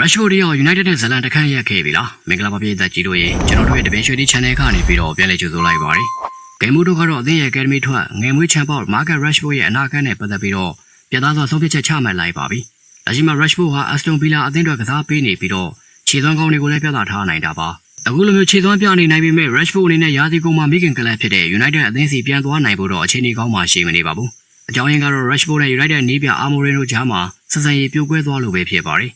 Rashford ရော United နဲ့ဇလန်တခန့်ရက်ခဲ့ပြီလားမင်္ဂလာပါပြည်သက်ကြီးတို့ရေကျွန်တော်တို့ရဲ့တပင်ရွှေဒီ channel ကနေပြီးတော့ပြန်လည်ကြိုဆိုလိုက်ပါရစေဂိမ်းမူတို့ကတော့အသင်းရဲ့ Academy ထွက်ငယ်မွေးချန်ပေါက် Marcus Rashford ရဲ့အနာဂတ်နဲ့ပတ်သက်ပြီးတော့ပြသသောဆုံးဖြတ်ချက်ချမှတ်လိုက်ပါပြီလက်ရှိမှာ Rashford ဟာ Aston Villa အသင်းအတွက်ကစားပေးနေပြီးတော့ခြေသွမ်းကောင်းတွေကိုလည်းပြသထားနိုင်တာပါအခုလိုမျိုးခြေသွမ်းပြနေနိုင်ပေမဲ့ Rashford အနေနဲ့ရာသီကုန်မှာမိခင်ကလပ်ဖြစ်တဲ့ United အသင်းစီပြန်သွားနိုင်ဖို့တော့အခြေအနေကောင်းမှရှိမနေပါဘူးအကြောင်းရင်းကတော့ Rashford နဲ့ United နီးပြ Amorim တို့ကြားမှာဆက်ဆံရေးပြိုကွဲသွားလို့ပဲဖြစ်ပါတယ်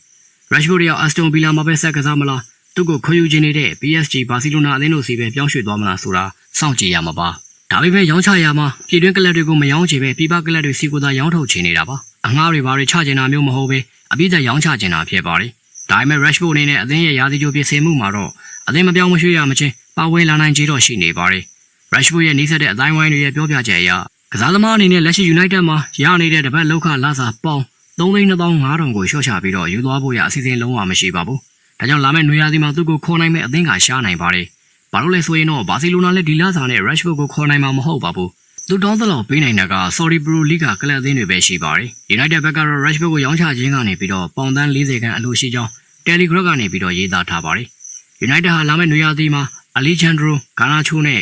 Rashford ရောက် Aston Villa မှာပဲဆက်ကစားမလားသူ့ကိုခွင့်ယူခြင်းနေတဲ့ PSG ဘာစီလိုနာအသင်းတို့စီပဲပြောင်းရွှေ့သွားမလားဆိုတာစောင့်ကြည့်ရမှာပါဒါပေမဲ့ရောင်းချရမှာပြည်တွင်းကလပ်တွေကိုမရောင်းချင်ပဲပြည်ပကလပ်တွေစီကိုသာရောင်းထုတ်ချင်နေတာပါအငှားတွေဘာတွေချချင်တာမျိုးမဟုတ်ပဲအပြည့်သက်ရောင်းချချင်တာဖြစ်ပါတယ်ဒါပေမဲ့ Rashford အနေနဲ့အသင်းရဲ့ရာသီကြိုပြင်ဆင်မှုမှာတော့အသင်းမပြောင်းမရွှေ့ရမချင်းပါဝင်လာနိုင်ခြေတော့ရှိနေပါတယ် Rashford ရဲ့နှိစက်တဲ့အတိုင်းဝိုင်းတွေရဲ့ပြောပြချက်အရကစားသမားအနေနဲ့လက်ရှိ United မှာရနေတဲ့တပတ်လောက်ခလာစာပေါင်း 3,500ကိုလျှော့ချပြီးတော့ယူသွားဖို့ရအစီအစဉ်လုံးဝမရှိပါဘူး။ဒါကြောင့်လာမယ့်နွေရာသီမှာသူ့ကိုခေါ်နိုင်မဲ့အသင်းကရှားနိုင်ပါတယ်။ဘာလို့လဲဆိုရင်တော့ဘာစီလိုနာလည်းဒီလာစာနဲ့ Rashford ကိုခေါ်နိုင်မှာမဟုတ်ပါဘူး။သူတောင်းသလောက်ပေးနိုင်တာက Saudi Pro League ကလပ်အသင်းတွေပဲရှိပါတယ်။ United ဘက်ကတော့ Rashford ကိုရောင်းချခြင်းကနေပြီးတော့ပေါင်သန်း40ခန်းအလိုရှိကြောင်း Telegraph ကနေပြီးတော့ရေးသားထားပါတယ်။ United ဟာလာမယ့်နွေရာသီမှာ Alejandro Garnacho နဲ့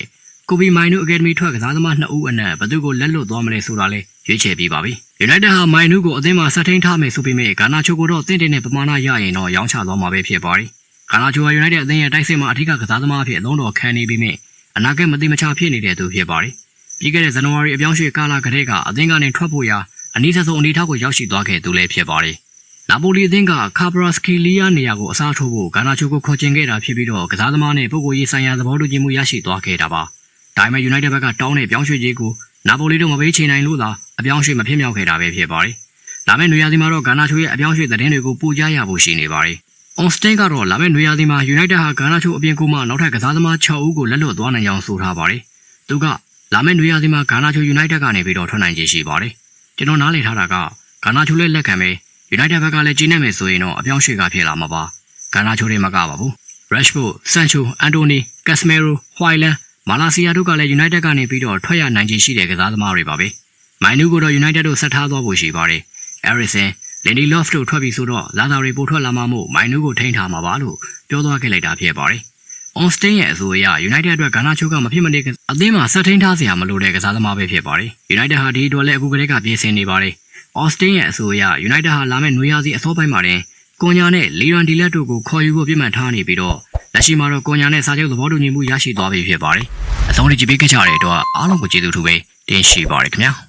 ကိုဘီမိုင်နူအကယ်ဒမီထွက်ကစားသမား2ဦးအနက်ဘယ်သူကိုလက်လွတ်သွားမလဲဆိုတာလဲ ရွေးချယ်ပြီးပါပြီ။ United ဟာမိုင်နူကိုအသင်းမှာဆက်ထိန်ထားမယ်ဆိုပေမဲ့ဂါနာချိုကိုတော့တင့်တယ်နဲ့ပမာဏရရင်တော့ရောင်းချသွားမှာပဲဖြစ်ပါတယ်။ဂါနာချိုဟာ United အသင်းရဲ့တိုက်စစ်မှာအထူးကစားသမားအဖြစ်အလုံးတော်ခံနေပြီးမြအနာဂတ်မသိမချဖြစ်နေတဲ့သူဖြစ်ပါတယ်။ပြီးခဲ့တဲ့ဇန်နဝါရီအပြောင်းရွှေ့ကာလကတည်းကအသင်းကနေထွက်ဖို့ရာအနည်းဆုံးအနေထားကိုရောက်ရှိသွားခဲ့သူလည်းဖြစ်ပါတယ်။နာပိုလီအသင်းကကာဘရာစကီလီယာနေရာကိုအစားထိုးဖို့ဂါနာချိုကိုခေါ်ချင်ခဲ့တာဖြစ်ပြီးတော့ကစားသမားနဲ့ပုဂ္ဂိုလ်ရေးဆိုင်ရာသဘောတူညီမှုရရှိသွားခဲ့တာပါ။ဒါပေမဲ့ United ဘက်ကတောင်းတဲ့ပြောင်းရွှေ့ခြင်းကိုနာပိုလီတို့မပေးချေနိုင်လို့သာအပြောင်းရွှေ့မဖြစ်မြောက်ခဲ့တာပဲဖြစ်ပါတယ်။လာမယ့်နွေရာသီမှာတော့ဂါနာချိုရဲ့အပြောင်းရွှေ့သတင်းတွေကိုပိုကြားရဖို့ရှိနေပါတယ်။ On Stain ကတော့လာမယ့်နွေရာသီမှာ United ဟာဂါနာချိုအပြင်ကိုမှနောက်ထပ်ကစားသမား6ဦးကိုလက်လွတ်သွားနိုင်ကြောင်းဆိုထားပါတယ်။သူကလာမယ့်နွေရာသီမှာဂါနာချို United ကနေပြီးတော့ထွက်နိုင်ခြေရှိပါတယ်။ကျွန်တော်နားလည်ထားတာကဂါနာချိုလည်းလက်ခံပဲ United ဘက်ကလည်းကျင်းနေမယ်ဆိုရင်တော့အပြောင်းရွှေ့ကဖြစ်လာမှာပါ။ဂါနာချိုတွေမကပါဘူး။ Rashford, Sancho, Anthony, Casemiro, Haaland မာလာစီယာတို့ကလည်း United ကနေပြီးတော့ထွက်ရနိုင်ခြေရှိတဲ့ကစားသမားတွေပါပဲ။မိုင်နူကိုတော့ United တို့ဆက်ထားသွားဖို့ရှိပါတယ်။ Eriksen, Lindy Loft တို့ထွက်ပြီးဆိုတော့လာသာတွေပိုထွက်လာမှမို့မိုင်နူကိုထိန်းထားမှာပါလို့ပြောသွားခဲ့လိုက်တာဖြစ်ပါတယ်။ On Stain ရဲ့အဆိုအရ United အတွက်ဂါနာချိုကမဖြစ်မနေအသင်းမှာဆက်ထိန်းထားစရာမလိုတဲ့ကစားသမားပဲဖြစ်ပါတယ်။ United ဟာဒီအတွက်လည်းအခုကတည်းကပြင်ဆင်နေပါတယ်။ Austin ရဲ့အဆိုအရ United ဟာလာမယ့်နွေရာသီအစောပိုင်းမှာတင် ကွန်ညာနဲ့လီရန်ဒီလက်တို့ကိုခေါ်ယူဖို့ပြစ်မှတ်ထားနေပြီးတော့လက်ရှိမှာတော့ကွန်ညာနဲ့စာချုပ်သဘောတူညီမှုရရှိသွားပြီဖြစ်ပါတယ်။အဆုံးထိကြည့်ပေးခဲ့ကြတဲ့အတွက်အားလုံးကိုကျေးဇူးထူပဲတင်ရှိပါရခင်ဗျာ။